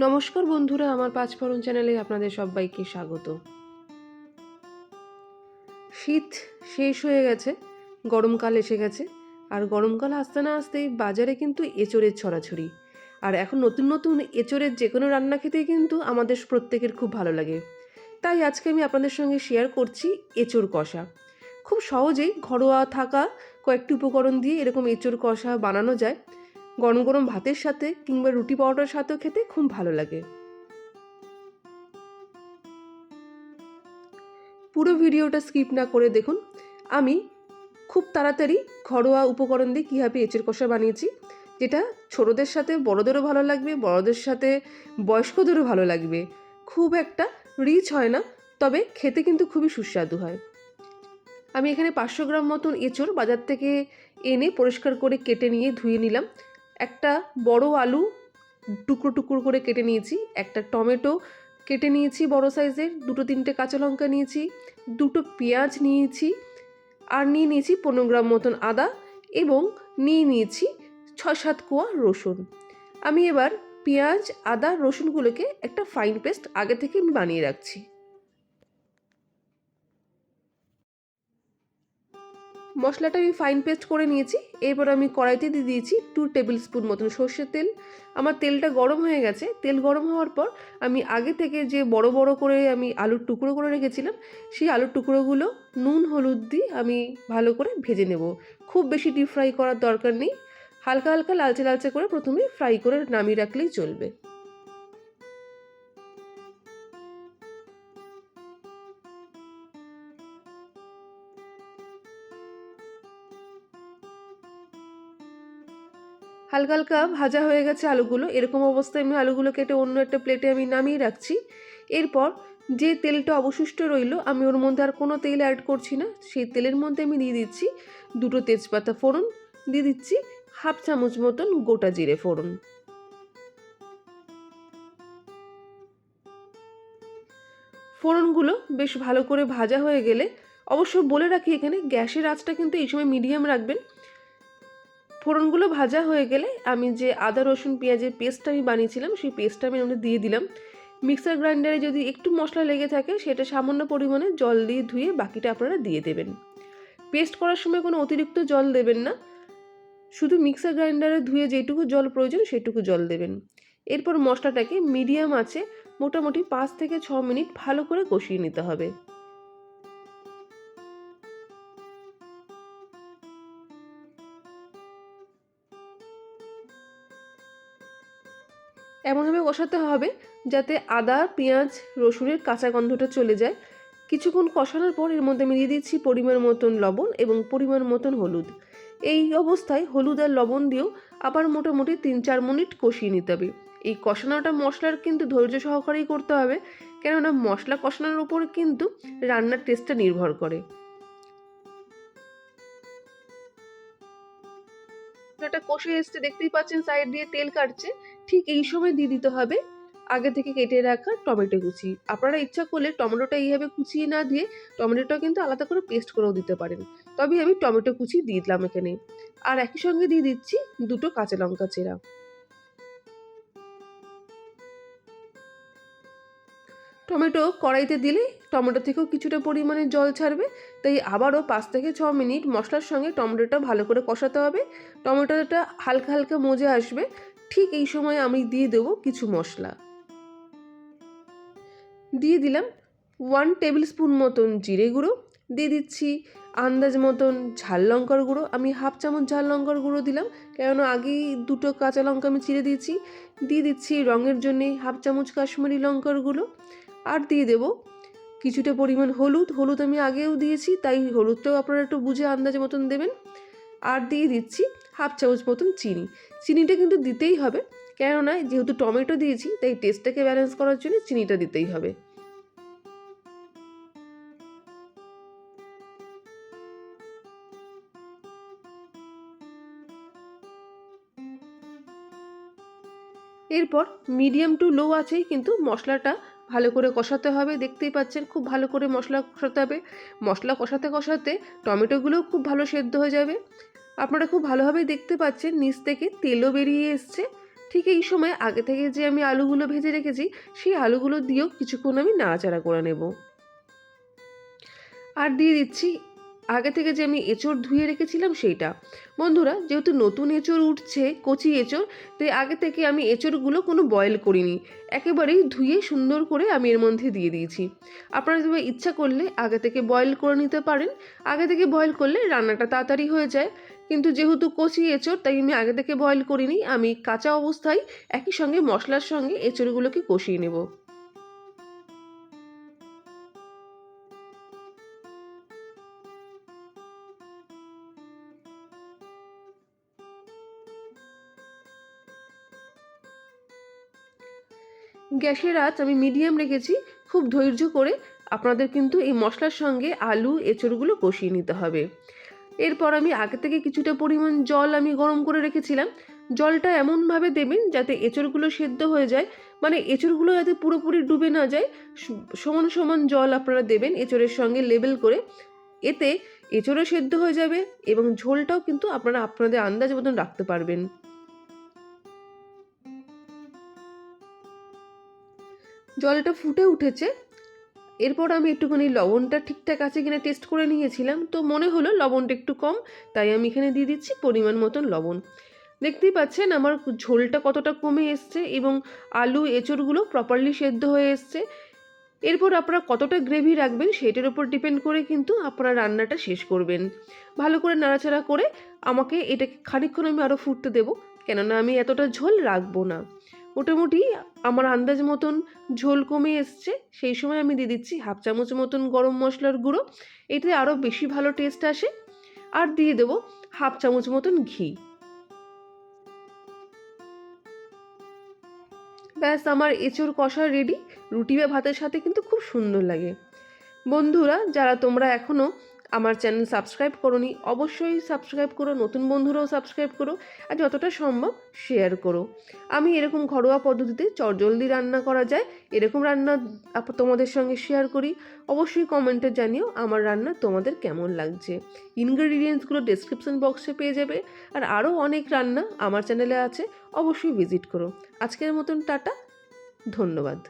নমস্কার বন্ধুরা, আমার পাঁচফোড়ন চ্যানেলে আপনাদের সবাইকে স্বাগত। শীত শেষ হয়ে গেছে, গরমকাল এসে গেছে, আর গরমকাল আসতে না আসতেই বাজারে কিন্তু এঁচড়ের ছড়াছড়ি। আর এখন নতুন নতুন এঁচড়ের যে কোনো রান্না খেতেই কিন্তু আমাদের প্রত্যেকের খুব ভালো লাগে। তাই আজকে আমি আপনাদের সঙ্গে শেয়ার করছি এঁচড় কষা। খুব সহজেই ঘরোয়া থাকা কয়েকটি উপকরণ দিয়ে এরকম এঁচড় কষা বানানো যায়। গরম গরম ভাতের সাথে কিংবা রুটি পরোটার সাথেও খেতে খুব ভালো লাগে। পুরো ভিডিওটা স্কিপ না করে দেখুন। আমি খুব তাড়াতাড়ি ঘরোয়া উপকরণ দিয়ে কীভাবে এঁচের কষা বানিয়েছি, যেটা ছোটদের সাথে, বড়দেরও ভালো লাগবে, বড়দের সাথে, বয়স্কদেরও ভালো লাগবে। খুব একটা রিচ হয় না, তবে খেতে কিন্তু খুবই সুস্বাদু হয়। আমি এখানে পাঁচশো গ্রাম মতন এঁচড় বাজার থেকে এনে পরিষ্কার করে কেটে নিয়ে ধুয়ে নিলাম। একটা বড় আলু টুকরো টুকরো করে কেটে নিয়েছি, একটা টমেটো কেটে নিয়েছি বড় সাইজের, দুটো তিনটে কাঁচা লঙ্কা নিয়েছি, দুটো পেঁয়াজ নিয়েছি আর নিয়ে নিয়েছি পনেরো গ্রাম মতন আদা এবং নিয়ে নিয়েছি ছ সাত কোয়া রসুন। আমি এবার পেঁয়াজ, আদা, রসুনগুলোকে একটা ফাইন পেস্ট আগে থেকে আমি বানিয়ে রাখছি। মশলাটা আমি ফাইন পেস্ট করে নিয়েছি। এরপর আমি কড়াইতে দিয়ে দিয়েছি টু টেবিল স্পুন মতন সর্ষের তেল। আমার তেলটা গরম হয়ে গেছে। তেল গরম হওয়ার পর আমি আগে থেকে যে বড় বড় করে আমি আলুর টুকরো করে রেখেছিলাম, সেই আলুর টুকরোগুলো নুন, হলুদ দিয়ে আমি ভালো করে ভেজে নেব। খুব বেশি ডিপ ফ্রাই করার দরকার নেই। হালকা হালকা লালচে লালচে করে প্রথমে ফ্রাই করে নামিয়ে রাখলেই চলবে। হালকা হালকা ভাজা হয়ে গেছে আলুগুলো। এরকম অবস্থায় আমি আলুগুলো কেটে অন্য একটা প্লেটে আমি নামিয়ে রাখছি। এরপর যে তেলটা অবশিষ্ট রইল, আমি ওর মধ্যে আর কোনো তেল অ্যাড করছি না। সেই তেলের মধ্যে আমি দিয়ে দিচ্ছি দুটো তেজপাতা ফোড়ন, দিয়ে দিচ্ছি হাফ চামচ মতন গোটা জিরে ফোড়ন। ফোড়নগুলো বেশ ভালো করে ভাজা হয়ে গেলে, অবশ্য বলে রাখি এখানে, গ্যাসের আঁচটা কিন্তু এই সময় মিডিয়াম রাখবেন। ফোড়নগুলো ভাজা হয়ে গেলে আমি যে আদা, রসুন, পেঁয়াজের পেস্টটা আমি বানিয়েছিলাম, সেই পেস্টটা আমি ওখানে দিয়ে দিলাম। মিক্সার গ্রাইন্ডারে যদি একটু মশলা লেগে থাকে, সেটা সামান্য পরিমাণে জল দিয়ে ধুয়ে বাকিটা আপনারা দিয়ে দেবেন। পেস্ট করার সময় কোনো অতিরিক্ত জল দেবেন না। শুধু মিক্সার গ্রাইন্ডারে ধুয়ে যেটুকু জল প্রয়োজন, সেটুকু জল দেবেন। এরপর মশলাটাকে মিডিয়াম আছে মোটামুটি পাঁচ থেকে ছ মিনিট ভালো করে কষিয়ে নিতে হবে। কষাতে হবে যাতে আদা, পেঁয়াজ, রসুনের কাঁচা গন্ধটা চলে যায়। কিছুক্ষণ কষানোর পর এর মধ্যে আমি দিয়ে দিচ্ছি পরিমাণ মতন লবণ এবং পরিমাণ মতন হলুদ। এই অবস্থায় হলুদ আর লবণ দিয়েও আবার মোটামুটি তিন চার মিনিট কষিয়ে নিতে হবে। এই কষানোটা মশলার কিন্তু ধৈর্য সহকারেই করতে হবে, কেননা মশলা কষানোর উপর কিন্তু রান্নার টেস্টটা নির্ভর করে। মশলাটা কষে এসছে দেখতেই পাচ্ছেন সাইড দিয়ে তেল কাটছে। ঠিক এই সময় দিয়ে দিতে হবে। আগে থেকে কেটে রাখা টমেটো কুচি। আপনারা ইচ্ছা করলে টমেটোটা এইভাবে কুচিয়ে না দিয়ে টমেটোটা কিন্তু আলাদা করে পেস্ট করেও দিতে পারেন। তবে আমি টমেটো কুচি দিয়ে দিলাম এখানে। আর একই সঙ্গে দিয়ে দিচ্ছি দুটো কাঁচা লঙ্কা চেরা। টমেটো কড়াইতে দিলে টমেটো থেকেও কিছুটা পরিমাণে জল ছাড়বে, তাই আবারও পাঁচ থেকে ছ মিনিট মশলার সঙ্গে টমেটোটা ভালো করে কষাতে হবে। টমেটোটা হালকা হালকা মজে আসবে, ঠিক এই সময় আমি দিয়ে দেবো কিছু মশলা। দিয়ে দিলাম ওয়ান টেবিল স্পুন মতন জিরে গুঁড়ো, দিয়ে দিচ্ছি আন্দাজ মতন ঝাল লঙ্কার গুঁড়ো। আমি হাফ চামচ ঝাল লঙ্কার গুঁড়ো দিলাম, কেননা আগেই দুটো কাঁচা লঙ্কা আমি চিড়ে দিয়েছি। দিয়ে দিচ্ছি রঙের জন্যে হাফ চামচ কাশ্মীরি লঙ্কার গুঁড়ো আর দিয়ে দেব। কিছুটা পরিমাণ হলুদ হলুদ আমি আগেও দিয়েছি, তাই হলুদটাও আপনারা একটু বুঝে আন্দাজ মতন দেবেন। আর দিয়ে দিচ্ছি হাফ চামচ মতন চিনি। চিনিটা কিন্তু দিতেই হবে, কেননা যেহেতু টমেটো দিয়েছি, তাই টেস্টটাকে ব্যালেন্স করার জন্য চিনিটা দিতেই হবে। এরপর মিডিয়াম টু লো আছেই, কিন্তু মশলাটা ভালো করে কষাতে হবে। দেখতেই পাচ্ছেন খুব ভালো করে মশলা কষাতে হবে। মশলা কষাতে কষাতে টমেটোগুলোও খুব ভালো সেদ্ধ হয়ে যাবে। আপনারা খুব ভালোভাবেই দেখতে পাচ্ছেন নিচ থেকে তেলও বেরিয়ে এসছে। ঠিক এই সময় আগে থেকে যে আমি আলুগুলো ভেজে রেখেছি, সেই আলুগুলো দিয়েও কিছুক্ষণ আমি নাড়াচাড়া করে নেব। আর দিয়ে দিচ্ছি আগে থেকে যে আমি এঁচড় ধুয়ে রেখেছিলাম সেইটা। বন্ধুরা, যেহেতু নতুন এঁচড় উঠছে, কচি এঁচড়, তাই আগে থেকে আমি এঁচড়গুলো কোনো বয়েল করিনি। একেবারেই ধুয়ে সুন্দর করে আমি এর মধ্যে দিয়ে দিয়েছি। আপনারা যদি ইচ্ছা করলে আগে থেকে বয়েল করে নিতে পারেন। আগে থেকে বয়েল করলে রান্নাটা তাড়াতাড়ি হয়ে যায়। কিন্তু যেহেতু কচি এঁচড়, তাই আমি আগে থেকে বয়েল করিনি। আমি কাঁচা অবস্থায় একই সঙ্গে মশলার সঙ্গে এঁচড়গুলোকে কষিয়ে নেব। গ্যাসের আঁচ আমি মিডিয়াম রেখেছি, খুব ধৈর্য করে আপনাদের কিন্তু এই মশলার সঙ্গে আলু, এঁচড়গুলো কষিয়ে নিতে হবে। এরপর আমি আগে থেকে কিছুটা পরিমাণ জল আমি গরম করে রেখেছিলাম। জলটা এমনভাবে দেবেন যাতে এঁচড়গুলো সেদ্ধ হয়ে যায় মানে এঁচড়গুলো যাতে পুরোপুরি ডুবে না যায় সমান সমান জল আপনারা দেবেন এঁচড়ের সঙ্গে লেবেল করে। এতে এঁচড়ও সেদ্ধ হয়ে যাবে এবং ঝোলটাও কিন্তু আপনারা আপনাদের আন্দাজ মতন রাখতে পারবেন। জলটা ফুটে উঠেছে। এরপর আমি একটুখানি লবণটা ঠিকঠাক আছে কিনা টেস্ট করে নিয়েছিলাম। তো মনে হলো লবণটা একটু কম, তাই আমি এখানে দিয়ে দিচ্ছি পরিমাণ মতন লবণ। দেখতেই পাচ্ছেন আমার ঝোলটা কতটা কমে এসছে এবং আলু, এঁচড়গুলো প্রপারলি সেদ্ধ হয়ে এসছে। এরপর আপনারা কতটা গ্রেভি রাখবেন সেটার উপর ডিপেন্ড করে কিন্তু আপনারা রান্নাটা শেষ করবেন। ভালো করে নাড়াচাড়া করে আমাকে এটাকে খানিকক্ষণ আমি আরও ফুটতে দেবো, কেননা আমি এতটা ঝোল রাখব না। মোটামুটি আমার আন্দাজ মতন ঝোল কমে এসছে। সেই সময় আমি দিয়ে দিচ্ছি হাফ চামচ মতন গরম মশলার গুঁড়ো। এতে আরও বেশি ভালো টেস্ট আসে। আর দিয়ে দেবো হাফ চামচ মতন ঘি। ব্যাস, আমার এঁচোড় কষা রেডি রুটি বা ভাতের সাথে কিন্তু খুব সুন্দর লাগে। বন্ধুরা, যারা তোমরা এখনও আমার চ্যানেল সাবস্ক্রাইব করোনি, অবশ্যই সাবস্ক্রাইব করো, নতুন বন্ধুরাও সাবস্ক্রাইব করো আর যতটা সম্ভব শেয়ার করো। আমি এরকম ঘরোয়া পদ্ধতিতে চটজলদি রান্না করা যায়, এরকম রান্না তোমাদের সঙ্গে শেয়ার করি। অবশ্যই কমেন্টে জানিও আমার রান্না তোমাদের কেমন লাগছে। ইনগ্রেডিয়েন্টসগুলো ডেসক্রিপশন বক্সে পেয়ে যাবে। আর আরও অনেক রান্না আমার চ্যানেলে আছে, অবশ্যই ভিজিট করো। আজকের মতন টাটা, ধন্যবাদ।